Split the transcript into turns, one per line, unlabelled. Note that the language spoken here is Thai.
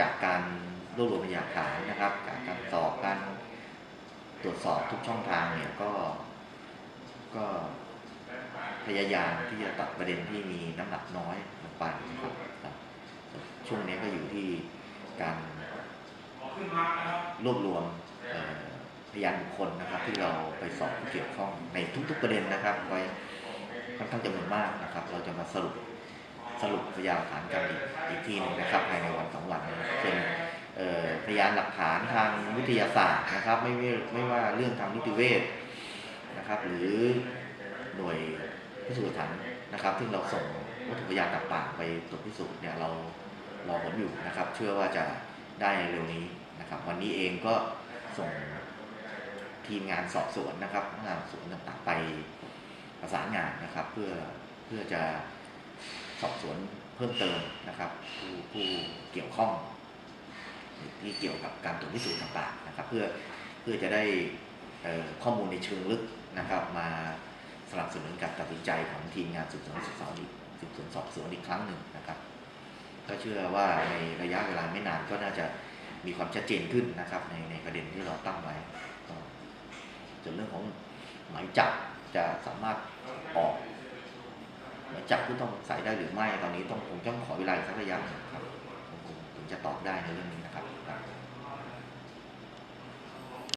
จากการรวบรวมพยานฐานนะครับ จากการสอบการตรวจสอบทุกช่องทางเนี่ยก็ก็พยายามที่จะตัดประเด็นที่มีน้ำหนักน้อยลงไปนะครับช่วงนี้ก็อยู่ที่การรวบรวมพยานบุคคลนะครับ ที่เราไปสอบผู้เกี่ยวข้องในทุก ๆประเด็นนะครับ ไว้ค่อนข้างจำนวนมากนะครับ เราจะมาสรุปสรุปพยานฐานกันอีกทีหนึงนะครับภายในวัน ยานหลักฐานทางวิทยาศาสตร์นะครับ ไม่ไม่ไม่ว่าเรื่องทางนิติเวชนะครับ หรือหน่วยพิสูจน์หลักฐานนะครับซึ่เราส่งวัตถุพยานต่างๆไปตรวจพิสูจน์เนี่ยเรารอผลอยู่นะครับ เชื่อว่าจะได้ในเร็วนี้นะครับ วันนี้เองก็ส่งทีมงานสอบสวนนะครับพนักงานสอบสวนต่างๆไปประสานงานนะครับ เพื่อเพื่อจะสอบสวนเพิ่มเติมนะครับผู้ผู้เกี่ยวข้อง ที่เกี่ยวกับการตรวจพิสูจน์ต่างๆนะครับ เพื่อเพื่อจะได้ข้อมูลในเชิงลึกนะครับ มาสนับสนุนการตัดสินใจของทีมงานสืบสวนสอบสวนอีกสืบสวนสอบสวนอีกครั้งหนึ่งนะครับ ก็เชื่อว่าในระยะเวลาไม่นานก็น่าจะมีความชัดเจนขึ้นนะครับ ในในประเด็นที่เราตั้งไว้ก็ส่วนเรื่องของหมายจับจะสามารถออกหมายจับผู้ต้องสงสัยได้หรือไม่ตอนนี้ต้องผมต้องขอเวลาสักระยะหนึ่งครับผมคงถึงจะตอบได้ในเรื่องนี้นะครับ